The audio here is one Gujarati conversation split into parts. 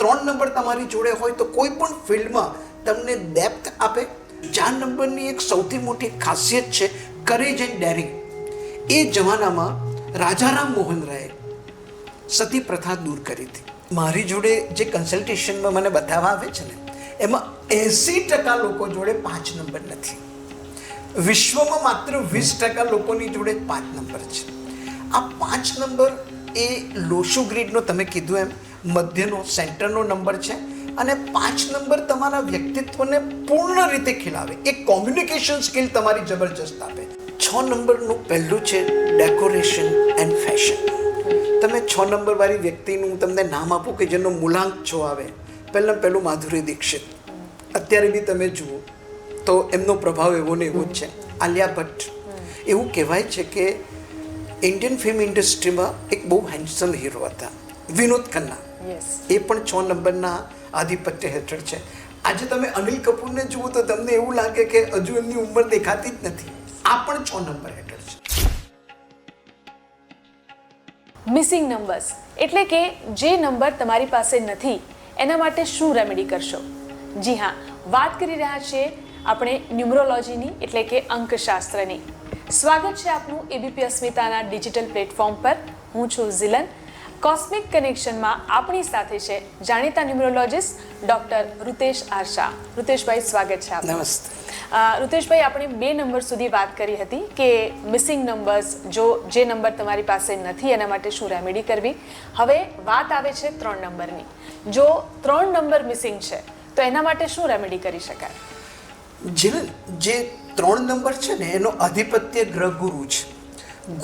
ત્રણ નંબર તમારી જોડે હોય તો કોઈ પણ ફિલ્ડમાં તમને ડેપ્થ આપે. ચાર નંબરની એક સૌથી મોટી ખાસિયત છે કરેજ એન્ડ ડેરિંગ. એ જમાનામાં રાજારામ મોહન રાયે સતી પ્રથા દૂર કરી હતી. મારી જોડે જે કન્સલ્ટેશનમાં મને બતાવવા આવે છે ને, એમાં એંસી ટકા લોકો જોડે પાંચ નંબર નથી. વિશ્વમાં માત્ર વીસ ટકા લોકોની જોડે પાંચ નંબર છે. આ પાંચ નંબર એ લોશો ગ્રીડનો તમે કીધું એમ મધ્યનો, સેન્ટરનો નંબર છે અને પાંચ નંબર તમારા વ્યક્તિત્વને પૂર્ણ રીતે ખીલાવે. એ કોમ્યુનિકેશન સ્કિલ તમારી જબરજસ્ત આપે. છ નંબરનું પહેલું છે ડેકોરેશન એન્ડ ફેશન તમે છ નંબરવાળી વ્યક્તિનું તમને નામ આપું કે જેનો મૂલાંક છો આવે. પહેલાં પહેલું માધુરી દીક્ષિત. અત્યારે બી તમે જુઓ તો એમનો પ્રભાવ એવો ને એવો જ છે. આલિયા ભટ્ટ. એવું કહેવાય છે કે ઇન્ડિયન ફિલ્મ ઇન્ડસ્ટ્રીમાં એક બહુ હેન્ડસમ હીરો હતા. વિનોદ ખન્ના. એ પણ છ નંબરના આધિપત્ય હેઠળ છે. આજે તમે અનિલ કપૂરને જુઓ તો તમને એવું લાગે કે હજુ એમની ઉંમર દેખાતી જ નથી. આ પણ છ નંબર હેઠળ છે. મિસિંગ નંબર્સ એટલે કે જે નંબર તમારી પાસે નથી એના માટે શું રેમેડી કરશો? જી હા વાત કરી રહ્યા છીએ આપણે ન્યુમરોલોજીની એટલે કે અંકશાસ્ત્રની. સ્વાગત છે આપનું એબીપી અસ્મિતાના ડિજિટલ પ્લેટફોર્મ પર. હું છું ઝિલન. કોસ્મિક કનેક્શનમાં આપણી સાથે છે જાણીતા ન્યુમરોલોજિસ્ટ ડોક્ટર રુતેશ આશા. રુતેશભાઈ સ્વાગત છે આપનું. નમસ્તે. રુતેશભાઈ આપણે બે નંબર સુધી વાત કરી હતી કે મિસિંગ નંબર્સ જો જે નંબર તમારી પાસે નથી એના માટે શું રેમેડી કરવી? હવે વાત આવે છે ત્રણ નંબરની. જો ત્રણ નંબર મિસિંગ છે તો એના માટે શું રેમેડી કરી શકાય? જે જે ત્રણ નંબર છે ને એનો આધિપત્ય ગ્રહ ગુરુ છે.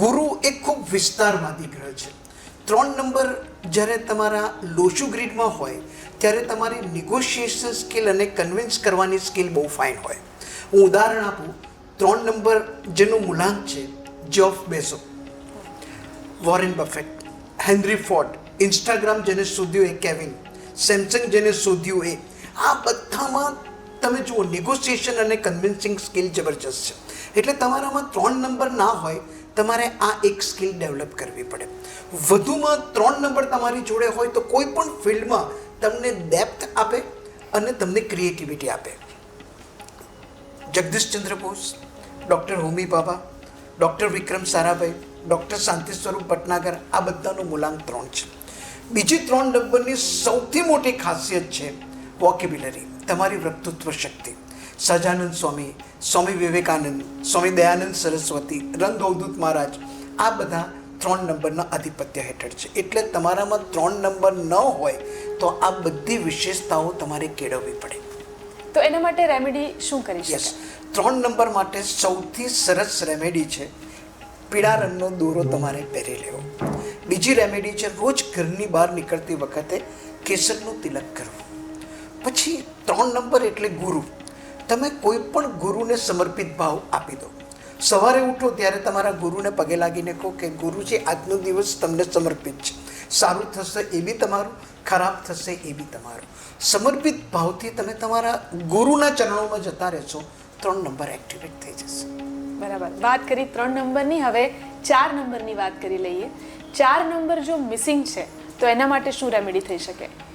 ગુરુ એ ખૂબ વિસ્તારવાદી ગ્રહ છે. ત્રણ નંબર જ્યારે તમારા લોચુ ગ્રીડમાં હોય, ત્યારે તમારી નિગોશિએશન સ્કિલ અને કન્વિન્સ કરવાની સ્કિલ બહુ ફાઇન હોય. હું ઉદાહરણ આપું, ત્રણ નંબર જેનું મૂલાંક છે Jeff Bezos Warren Buffett Henry Ford Instagram જેને શોધ્યું એ કેવિન સેમસંગ જેને શોધ્યું એ, આ બધામાં તમે જુઓ નિગોસિએશન અને કન્વિન્સિંગ સ્કિલ જબરજસ્ત છે. એટલે તમારામાં ત્રણ નંબર ના હોય તમારે આ એક સ્કિલ ડેવલપ કરવી પડે. વધુમાં ત્રણ નંબર તમારી જોડે હોય તો કોઈ પણ ફિલ્ડમાં તમને ડેપ્થ આપે અને તમને ક્રિએટિવિટી આપે. Jagadishchandra Bose, doctor Homi Bhabha, doctor Vikram Sarabhai, doctor Shanti Swarup Bhatnagar, આ બધાનું મૂલાંક ત્રણ છે. બીજી ત્રણ નંબરની સૌથી મોટી ખાસિયત છે વોકેબ્યુલરી, તમારી વક્તૃત્વ શક્તિ. સહજાનંદ સ્વામી સ્વામી વિવેકાનંદ સ્વામી દયાનંદ સરસ્વતી રંગ મહારાજ આ બધા ત્રણ નંબરના આધિપત્ય હેઠળ છે. એટલે તમારામાં ત્રણ નંબર ન હોય તો આ બધી વિશેષતાઓ તમારે કેળવવી પડે. તો એના માટે રેમેડી શું કરી યસ ત્રણ નંબર માટે સૌથી સરસ રેમેડી છે પીળા રંગનો દોરો તમારે પહેરી લેવો. બીજી રેમેડી છે રોજ ઘરની બહાર નીકળતી વખતે કેસરનું તિલક કરવું. પછી ત્રણ નંબર એટલે ગુરુ. તમે કોઈ પણ ગુરુને સમર્પિત ભાવ આપી દો. સવારે ઉઠો ત્યારે તમારા ગુરુને પગે લાગીને કહો કે ગુરુજી આજનો દિવસ તમને સમર્પિત છે. સારું થશે એ બી તમારું, ખરાબ થશે એ બી તમારું. સમર્પિત ભાવથી તમે તમારા ગુરુના ચરણોમાં જતા રહેશો, ત્રણ નંબર એક્ટિવેટ થઈ જશે. બરાબર. વાત કરી ત્રણ નંબરની, હવે ચાર નંબરની વાત કરી લઈએ. ચાર નંબર જો મિસિંગ છે, તો એના માટે શું રેમેડી થઈ શકે?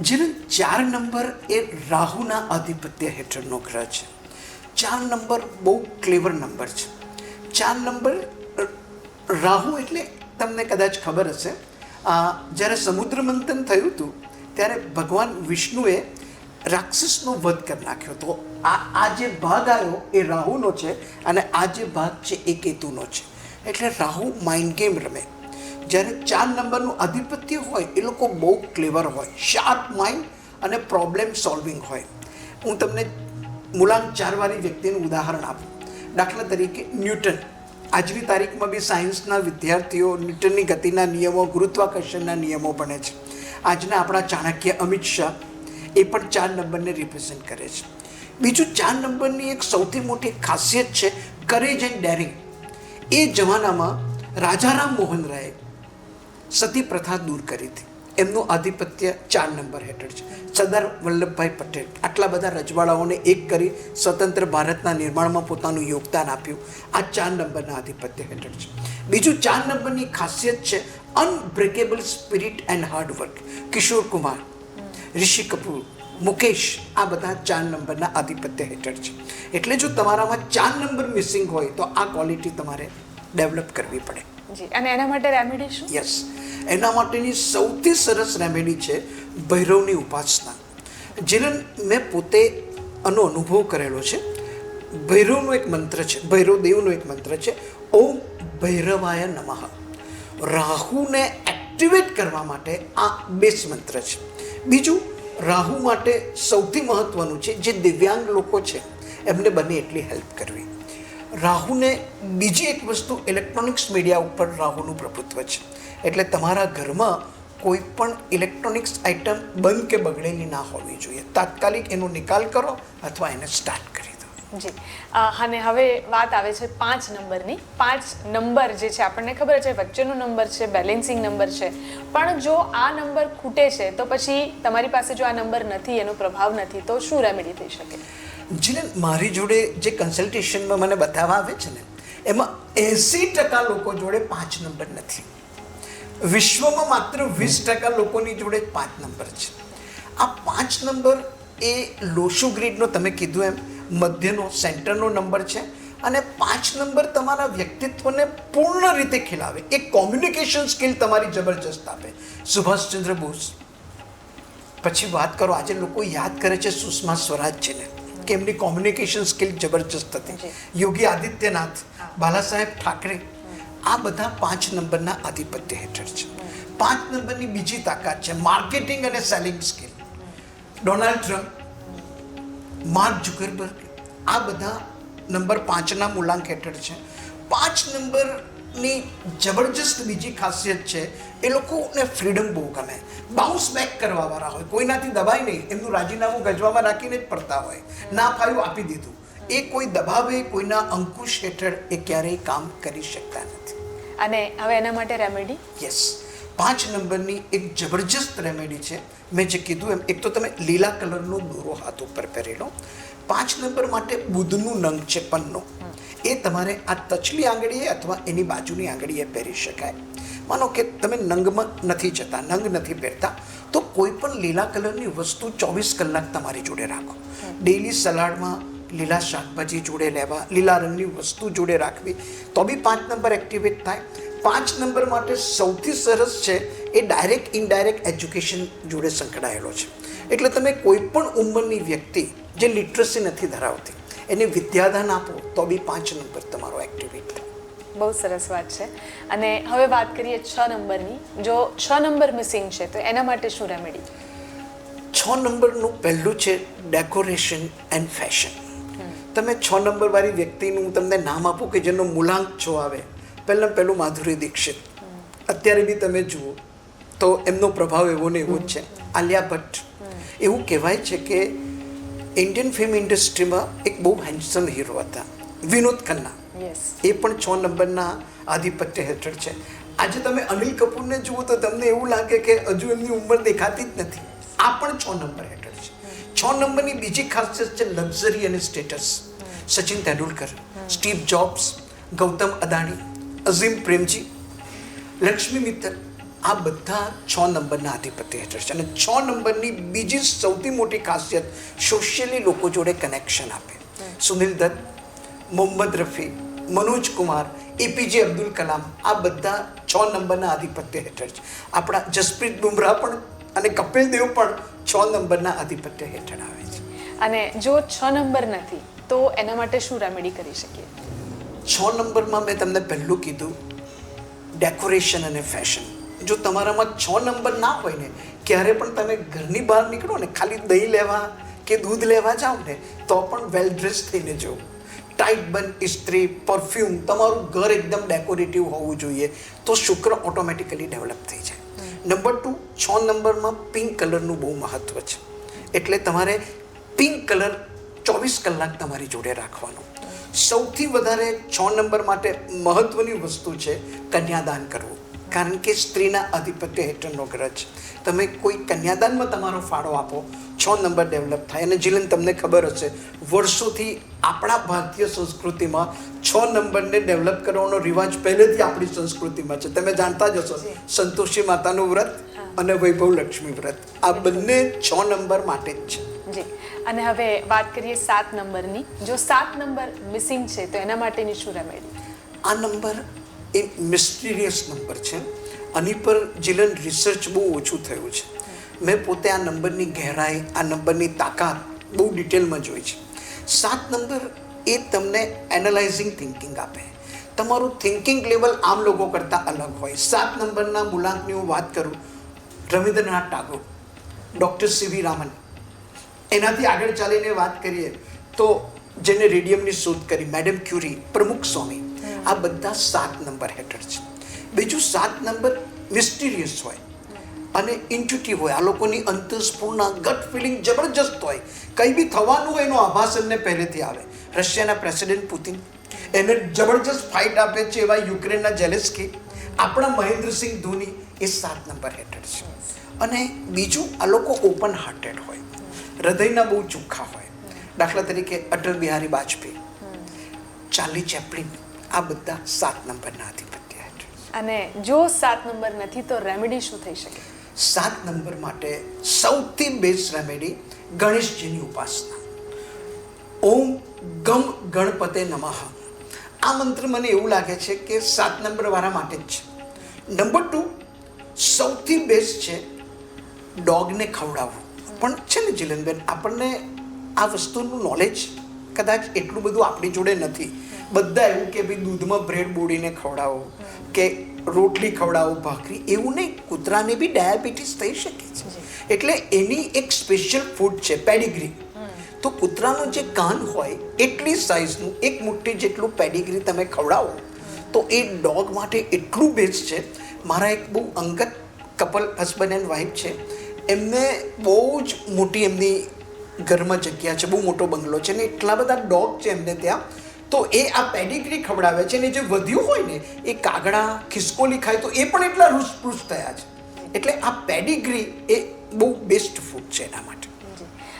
જેને ચાર નંબર એ રાહુના આધિપત્ય હેઠળનો ગ્રહ છે. ચાર નંબર બહુ ક્લેવર નંબર છે. ચાર નંબર રાહુ એટલે તમને કદાચ ખબર હશે જ્યારે સમુદ્ર મંથન થયું હતું, ત્યારે ભગવાન વિષ્ણુએ રાક્ષસનો વધ કરી નાખ્યો હતો. આ આ જે ભાગ આવ્યો એ રાહુનો છે અને આ જે ભાગ છે એ કેતુનો છે. એટલે રાહુ માઇન્ડ ગેમ રમે. જ્યારે ચાર નંબરનું આધિપત્ય હોય, એ લોકો બહુ ક્લેવર હોય શાર્પ માઇન્ડ અને પ્રોબ્લેમ સોલ્વિંગ હોય. હું તમને મૂલાંક ચારવાળી વ્યક્તિનું ઉદાહરણ આપું. દાખલા તરીકે ન્યૂટન. આજની તારીખમાં બી સાયન્સના વિદ્યાર્થીઓ ન્યૂટનની ગતિના નિયમો, ગુરુત્વાકર્ષણના નિયમો ભણે છે. આજના આપણા ચાણક્ય અમિત શાહ એ પણ ચાર નંબરને રિપ્રેઝેન્ટ કરે છે. બીજું, ચાર નંબરની એક સૌથી મોટી ખાસિયત છે કરેજ એન્ડ ડેરિંગ એ જમાનામાં રાજારામ મોહન રાયે સતી પ્રથા દૂર કરી હતી. એમનું આધિપત્ય ચાર નંબર હેઠળ છે. સરદાર વલ્લભભાઈ પટેલ આટલા બધા રજવાડાઓને એક કરી સ્વતંત્ર ભારતના નિર્માણમાં પોતાનું યોગદાન આપ્યું. આ ચાર નંબરના આધિપત્ય હેઠળ છે. બીજું ચાર નંબરની ખાસિયત છે unbreakable spirit and hard work Kishore Kumar Rishi Kapoor, Mukesh આ બધા ચાર નંબરના આધિપત્ય હેઠળ છે. એટલે જો તમારામાં ચાર નંબર મિસિંગ હોય તો આ ક્વોલિટી તમારે ડેવલપ કરવી પડે. જી, અને એના માટે રેમેડી શું? યસ એના માટેની સૌથી સરસ રેમેડી છે ભૈરવની ઉપાસના. જેને મેં પોતે આનો અનુભવ કરેલો છે. ભૈરવનો એક મંત્ર છે ભૈરવ દેવનો એક મંત્ર છે, ઓમ ભૈરવાય નમઃ. રાહુને એક્ટિવેટ કરવા માટે આ બેસ મંત્ર છે. બીજું, રાહુ માટે સૌથી મહત્વનું છે, જે દિવ્યાંગ લોકો છે, એમને બને એટલી હેલ્પ કરવી. રાહુને બીજી એક વસ્તુ ઇલેક્ટ્રોનિક્સ મીડિયા ઉપર રાહુનું પ્રભુત્વ છે. એટલે તમારા ઘરમાં કોઈ પણ ઇલેક્ટ્રોનિક્સ આઇટમ બંધ કે બગડેલી ના હોવી જોઈએ. તાત્કાલિક એનો નિકાલ કરો અથવા એને સ્ટાર્ટ કરી દો. જી. અને હવે વાત આવે છે પાંચ નંબરની. પાંચ નંબર જે છે, આપણને ખબર છે, વચ્ચેનો નંબર છે બેલેન્સિંગ નંબર છે. પણ જો આ નંબર ખૂટે છે, તો પછી તમારી પાસે જો આ નંબર નથી, એનો પ્રભાવ નથી, તો શું રેમેડી થઈ શકે? જીને મારી જોડે જે કન્સલ્ટેશનમાં મને બતાવવા આવે છે ને, એમાં એંસી ટકા લોકો જોડે પાંચ નંબર નથી. વિશ્વમાં માત્ર વીસ ટકા લોકોની જોડે પાંચ નંબર છે. આ પાંચ નંબર એ લોશુ ગ્રીડનો તમે કીધું એમ, મધ્યનો, સેન્ટરનો નંબર છે અને પાંચ નંબર તમારા વ્યક્તિત્વને પૂર્ણ રીતે ખીલાવે. એ કોમ્યુનિકેશન સ્કિલ તમારી જબરજસ્ત આપે. સુભાષચંદ્ર બોઝ, પછી વાત કરો, આજે લોકો યાદ કરે છે સુષ્મા સ્વરાજજીને. કે એમની કોમ્યુનિકેશન સ્કિલ જબરજસ્ત હતી. યોગી આદિત્યનાથ બાલા સાહેબ ઠાકરે આ બધા પાંચ નંબરના આધિપત્ય હેઠળ છે. પાંચ નંબરની બીજી તાકાત છે માર્કેટિંગ અને selling skill Donald Trump Mark Zuckerberg આ બધા નંબર પાંચના મૂલાંક હેઠળ છે. પાંચ નંબરની જબરજસ્ત બીજી ખાસિયત છે એ લોકોને ફ્રીડમ બહુ ગમે. બાઉન્સ બેક કરવાવાળા હોય કોઈનાથી દબાય નહીં એમનું રાજીનામું ગજવામાં રાખીને જ પડતા હોય. ના ફાયું આપી દીધું. એ કોઈ દબાવે કોઈના અંકુશ હેઠળ એ ક્યારેય કામ કરી શકતા નથી. અને હવે એના માટે રેમેડી યસ પાંચ નંબરની એક જબરજસ્ત રેમેડી છે. મેં જે કીધું એમ એક તો તમે લીલા કલરનો દોરો હાથ ઉપર પહેરેલો. પાંચ નંબર માટે બુધનું નંગ છે પન્નો. એ તમારે આ તચલી આંગળીએ અથવા એની બાજુની આંગળીએ પહેરી શકાય. માનો કે તમે નંગમાં નથી જતા નંગ નથી પહેરતા તો કોઈ પણ લીલા કલરની વસ્તુ ચોવીસ કલાક તમારી જોડે રાખો. ડેઈલી સલાડમાં લીલા શાકભાજી જોડે લેવા લીલા રંગની વસ્તુ જોડે રાખવી તો બી પાંચ નંબર એક્ટિવેટ થાય. પાંચ નંબર માટે સૌથી સરસ છે એ ડાયરેક્ટ ઇનડાયરેક્ટ એજ્યુકેશન જોડે સંકળાયેલો છે. એટલે તમે કોઈ પણ ઉંમરની વ્યક્તિ જે લિટરસી નથી ધરાવતી એને વિદ્યાદાન આપો તો બી પાંચ નંબર તમારો એક્ટિવેટ થાય. બહુ સરસ વાત છે. અને હવે વાત કરીએ છ નંબરની. જો છ નંબર મિસિંગ છે તો એના માટે શું રેમેડી છ નંબરનું પહેલું છે ડેકોરેશન એન્ડ ફેશન તમે છ નંબરવાળી વ્યક્તિનું હું તમને નામ આપું કે જેનો મૂલાંક છો આવે પહેલાં પહેલું માધુરી દીક્ષિત. અત્યારે બી તમે જુઓ તો એમનો પ્રભાવ એવો ને એવો જ છે. આલિયા ભટ્ટ. એવું કહેવાય છે કે ઇન્ડિયન ફિલ્મ ઇન્ડસ્ટ્રીમાં એક બહુ હેન્ડસમ હીરો હતા વિનોદ ખન્ના. એ પણ છ નંબરના આધિપત્ય હેઠળ છે. આજે તમે અનિલ કપૂરને જુઓ તો તમને એવું લાગે કે હજુ એમની ઉંમર દેખાતી જ નથી. આ પણ છ નંબર હેઠળ છે. છ નંબરની બીજી ખાસિયત છે લક્ઝરી અને status Sachin Tendulkar Steve Jobs Gautam Adani Azim Premji Lakshmi Mittal આ બધા છ નંબરના આધિપત્ય હેઠળ છે. અને છ નંબરની બીજી સૌથી મોટી ખાસિયત સોશિયલી લોકો જોડે કનેક્શન આપે. સુનિલ દત્ત મોહમ્મદ રફી મનોજ કુમાર એપીજે અબ્દુલ કલામ આ બધા છ નંબરના આધિપત્ય હેઠળ છે. આપણા જસપ્રીત બુમરાહ પણ અને કપિલ દેવ પણ છ નંબરના આધિપત્ય હેઠળ આવે છે. અને જો છ નંબર નથી તો એના માટે શું રેમેડી કરી શકીએ? છ નંબરમાં મેં તમને પહેલું કીધું ડેકોરેશન અને ફેશન જો તમારામાં છ નંબર ના હોય ને, ક્યારે પણ તમે ઘરની બહાર નીકળો ને, ખાલી દહીં લેવા કે દૂધ લેવા જાઓ ને, તો પણ વેલ ડ્રેસ થઈને જવું ટાઈટ બન ઇસ્ત્રી પરફ્યુમ તમારું ઘર એકદમ ડેકોરેટિવ હોવું જોઈએ, તો શુક્ર ઓટોમેટિકલી ડેવલપ થઈ જાય. નંબર ટુ છ નંબરમાં પિંક કલરનું બહુ મહત્ત્વ છે. એટલે તમારે પિંક કલર ચોવીસ કલાક તમારી જોડે રાખવાનો. સૌથી વધારે છ નંબર માટે મહત્વની વસ્તુ છે કન્યાદાન કરવું. કારણ કે સ્ત્રીના આધિપત્ય હેઠળનો ગ્રહ છે. તમે કોઈ કન્યાદાનમાં તમારો ફાળો આપો છ નંબર ડેવલપ થાય. અને જીલન તમને ખબર હશે વર્ષોથી આપણા ભારતીય સંસ્કૃતિમાં છ નંબરને ડેવલપ કરવાનો રિવાજ પહેલેથી આપણી સંસ્કૃતિમાં છે. તમે જાણતા જ હશો સંતોષી માતાનું વ્રત અને વૈભવ લક્ષ્મી વ્રત. આ બંને છ નંબર માટે જ છે. જી. અને હવે વાત કરીએ સાત નંબરની. જો સાત નંબર મિસિંગ છે તો એના માટેની શું રેમેડી આ નંબર એ મિસ્ટીરિયસ નંબર છે. આની પર જીલન રિસર્ચ બહુ ઓછું થયું છે. મેં પોતે આ નંબરની ગહેરાઈ, આ નંબરની તાકાત બહુ ડિટેલમાં જોઈ છે. સાત નંબર એ તમને એનાલાઇઝિંગ થિંકિંગ આપે. તમારું થિંકિંગ લેવલ આમ લોકો કરતાં અલગ હોય. સાત નંબરના મૂલાંકની હું વાત કરું, રવિન્દ્રનાથ ટાગોર ડૉક્ટર સીવી રામન. એનાથી આગળ ચાલીને વાત કરીએ તો જેને રેડિયમની શોધ કરી મેડમ ક્યુરી પ્રમુખ સ્વામી. આ બધા સાત નંબર હેઠળ છે. બીજું સાત નંબર મિસ્ટીરિયસ હોય અને ઇન્ટ્યુટિવ હોય. આ લોકોની અંતસ્ફૂર્ણ ગટ ફિલિંગ જબરજસ્ત હોય. કંઈ બી થવાનું હોય એનો આભાસ એમને પહેલેથી આવે. રશિયાના પ્રેસિડેન્ટ પુતિન એને જબરજસ્ત ફાઇટ આપે છે એવા યુક્રેનના જેલેસ્કી આપણા મહેન્દ્રસિંહ ધોની એ સાત નંબર હેઠળ છે. અને બીજું, આ લોકો ઓપન હાર્ટેડ હોય. હૃદયના બહુ ચોખ્ખા હોય. દાખલા તરીકે અટલ બિહારી વાજપેયી ચાર્લી ચેપલિન આ બધા સાત નંબરના આધિપત્ય હેઠળ. અને જો સાત નંબર નથી તો રેમેડી શું થઈ શકે? સાત નંબર માટે સૌથી બેસ્ટ રેમેડી ગણેશજીની ઉપાસના. ઓમ ગમ ગણપતે નમઃ. આ મંત્ર મને એવું લાગે છે કે સાત નંબર વાળા માટે જ છે. નંબર ટુ સૌથી બેસ્ટ છે ડોગને ખવડાવવું. પણ છે ને જીલનબેન આપણને આ વસ્તુનું નોલેજ કદાચ એટલું બધું આપણી જોડે નથી. બધા એવું કે ભાઈ દૂધમાં બ્રેડ બોડીને ખવડાવો કે રોટલી ખવડાવો ભાખરી એવું નહીં. કૂતરાને બી ડાયાબિટીસ થઈ શકે છે. એટલે એની એક સ્પેશિયલ ફૂડ છે પેડિગ્રી તો કૂતરાનું જે કાન હોય એટલી સાઇઝનું એક મુઠ્ઠી જેટલું પેડિગ્રી તમે ખવડાવો તો એ ડોગ માટે એટલું બેસ્ટ છે. મારા એક બહુ અંગત કપલ હસબન્ડ એન્ડ વાઈફ છે. એમને બહુ જ મોટી એમની ઘરમાં જગ્યા છે બહુ મોટો બંગલો છે ને એટલા બધા ડોગ છે એમને ત્યાં. તો એ આ પેડિગ્રી ખવડાવે છે ને જે વધ્યું હોય ને એ કાગડા ખિસકોલી ખાય તો એ પણ એટલા રૂસપૃસ થયા છે. એટલે આ પેડિગ્રી એ બહુ બેસ્ટ ફૂડ છે એના માટે.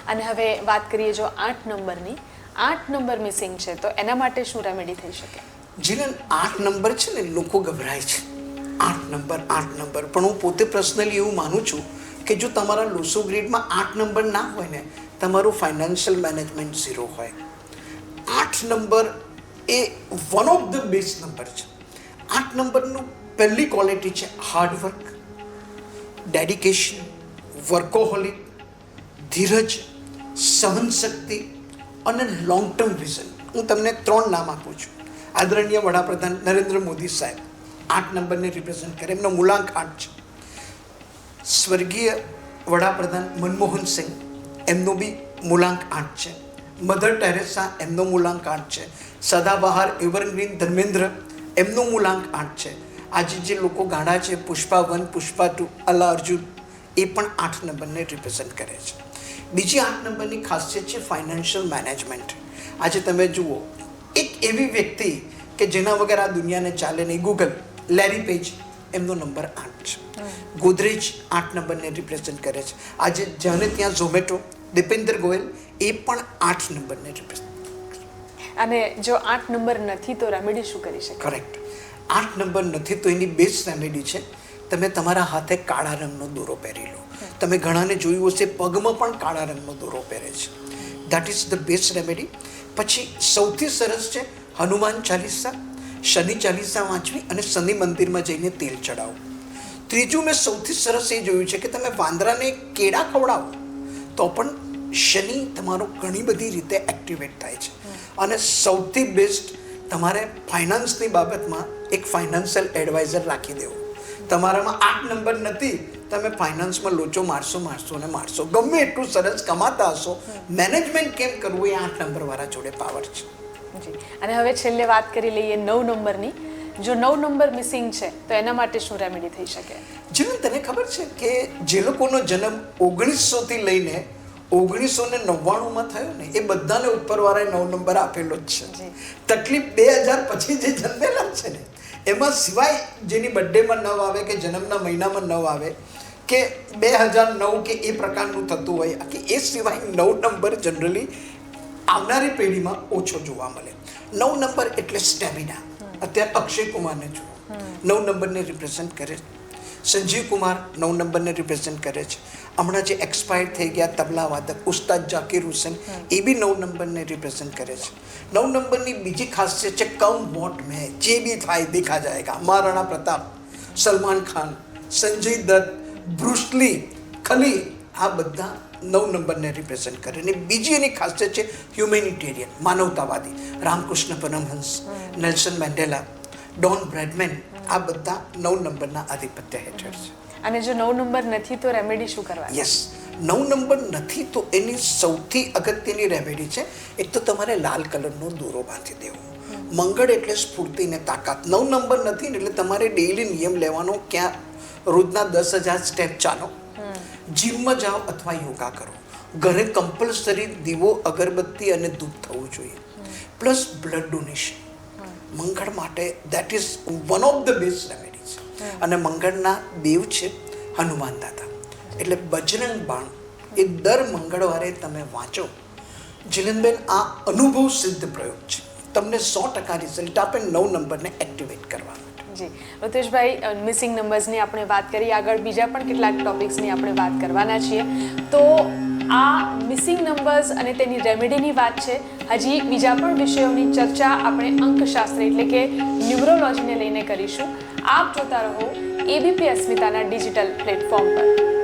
અને હવે વાત કરીએ જો આઠ નંબરની. આઠ નંબર મિસિંગ છે તો એના માટે શું રેમેડી થઈ શકે? જીલન આઠ નંબર છે ને લોકો ગભરાય છે. આઠ નંબર આઠ નંબર. પણ હું પોતે પર્સનલી એવું માનું છું કે જો તમારા લોસો ગ્રેડમાં આઠ નંબર ના હોય ને તમારું ફાઇનાન્શિયલ મેનેજમેન્ટ ઝીરો હોય. આઠ number A one of the best number છે. આઠ નંબરનું પહેલી ક્વોલિટી છે હાર્ડવર્ક ડેડિકેશન વર્કોહોલિક ધીરજ, સહનશક્તિ અને લોંગ ટર્મ વિઝન હું તમને ત્રણ નામ આપું છું. આદરણીય વડાપ્રધાન નરેન્દ્ર મોદી સાહેબ, આઠ નંબરને રિપ્રેઝેન્ટ કરે. એમનો મૂલાંક આઠ છે. સ્વર્ગીય વડાપ્રધાન મનમોહન સિંહ, એમનો બી મૂલાંક આઠ છે. મધર ટેરેસા એમનો મૂલાંક આઠ છે. સદાબહાર એવરગ્રીન ધર્મેન્દ્ર એમનો મૂલાંક આઠ છે. આજે જે લોકો ગાણા છે પુષ્પા વન પુષ્પા ટુ અલ્લા અર્જુન એ પણ આઠ નંબરને રિપ્રેઝેન્ટ કરે છે. બીજી આઠ નંબરની ખાસિયત છે ફાઇનાન્શિયલ મેનેજમેન્ટ આજે તમે જુઓ એક એવી વ્યક્તિ કે જેના વગર આ દુનિયાને ચાલે નહીં ગૂગલ લેરી પેજ એમનો નંબર આઠ છે. ગોદરેજ આઠ નંબરને રિપ્રેઝેન્ટ કરે છે. આજે જ્યાં ત્યાં ઝોમેટો દીપેન્દ્ર ગોયલ એ પણ આઠ નંબરને રિપ્રેઝેન્ટ અને જો આઠ નંબર નથી તો રેમેડી શું કરી શકે? કરેક્ટ આઠ નંબર નથી તો એની બેસ્ટ રેમેડી છે. તમે તમારા હાથે કાળા રંગનો દોરો પહેરી લો. તમે ઘણાને જોયું હશે પગમાં પણ કાળા રંગનો દોરો પહેરે છે. That is the best remedy પછી સૌથી સરસ છે હનુમાન ચાલીસા શનિ ચાલીસા વાંચવી અને શનિ મંદિરમાં જઈને તેલ ચડાવો ત્રીજું મેં સૌથી સરસ એ જોયું છે કે તમે વાંદરાને કેળા ખવડાવો. તો પણ શનિ તમારો ઘણી બધી રીતે એક્ટિવેટ થાય છે. અને સૌથી બેસ્ટ તમારે ફાઇનાન્સની બાબતમાં એક ફાઇનાન્શિયલ એડવાઇઝર રાખી દેવો. તમારામાં આઠ નંબર નથી, તમે ફાઇનાન્સમાં લોચો, મારશો મારશો અને મારશો. ગમે એટલું સરસ કમાતા હશો મેનેજમેન્ટ કેમ કરવું એ આઠ નંબરવાળા જોડે પાવર છે. અને હવે છેલ્લે વાત કરી લઈએ નવ નંબરની જો નવ નંબર મિસિંગ છે, તો એના માટે શું રેમેડી થઈ શકે? જીવન તને ખબર છે કે જે લોકોનો જન્મ ઓગણીસોથી લઈને ઓગણીસો ને નવ્વાણુંમાં થયો ને એ બધાને ઉપરવાળાએ નવ નંબર આપેલો જ છે. તકલીફ બે હજાર પછી જે જન્મેલા છે ને એમાં સિવાય જેની બર્થડેમાં નવ આવે કે જન્મના મહિનામાં નવ આવે કે બે હજાર નવ કે એ પ્રકારનું થતું હોય કે એ સિવાય નવ નંબર જનરલી આવનારી પેઢીમાં ઓછો જોવા મળે. નવ નંબર એટલે સ્ટેમિના. અત્યારે અક્ષય કુમારને જુઓ. નવ નંબરને રિપ્રેઝેન્ટ કરે સંજીવ કુમાર નવ નંબરને રિપ્રેઝેન્ટ કરે છે. હમણાં જે એક્સપાયર થઈ ગયા તબલા વાદક ઉસ્તાદ જાકીર હુસેન, એ બી નવ નંબરને રિપ્રેઝેન્ટ કરે છે. નવ નંબરની બીજી ખાસિયત છે કમ વોટ મેં, જે બી થાય દેખા જાયગા. મહારાણા પ્રતાપ, સલમાન ખાન, સંજય દત્ત બ્રુસલી ખલી, આ બધા નવ નંબરને રિપ્રેઝેન્ટ કરે. અને બીજી એની ખાસિયત છે હ્યુમેનિટેરિયન માનવતાવાદી. Ramakrishna Paramahamsa, Nelson Mandela, Don Bradman આ બધા નવ નંબરના આધિપત્ય હેઠળ છે. અને જો નવ નંબર નથી તો રેમેડી શું કરવા યસ નવ નંબર નથી તો એની સૌથી અગત્યની રેમેડી છે એક તો તમારે લાલ કલરનો દોરો બાંધી દેવો. મંગળ એટલે સ્ફૂર્તિ ને તાકાત. નવ નંબર નથી એટલે તમારે ડેઈલી નિયમ લેવાનો ક્યાં? રોજના દસ હજાર સ્ટેપ ચાલો. જીમમાં જાઓ અથવા યોગા કરો. ઘરે કમ્પલસરી દીવો અગરબત્તી અને ધૂપ થવું જોઈએ. પ્લસ બ્લડ ડોનેશન મંગળ માટે that is one of the best remedies અને મંગળના દેવ છે હનુમાન દાદા. એટલે બજરંગ બાણ એ દર મંગળવારે તમે વાંચો. જીલનબેન આ અનુભવ સિદ્ધ પ્રયોગ છે. તમને સો ટકા રિઝલ્ટ આપે નવ નંબરને એક્ટિવેટ કરવા જી. ઋતુષભાઈ મિસિંગ નંબર્સની આપણે વાત કરી. આગળ બીજા પણ કેટલાક ટોપિક્સની આપણે વાત કરવાના છીએ. તો આ મિસિંગ નંબર્સ અને તેની રેમેડીની વાત છે. હજી બીજા પણ વિષયોની ચર્ચા આપણે અંકશાસ્ત્ર એટલે કે ન્યુરોલોજીને લઈને કરીશું. આપ જોતા રહો એબીપી અસ્મિતાના ડિજિટલ પ્લેટફોર્મ પર.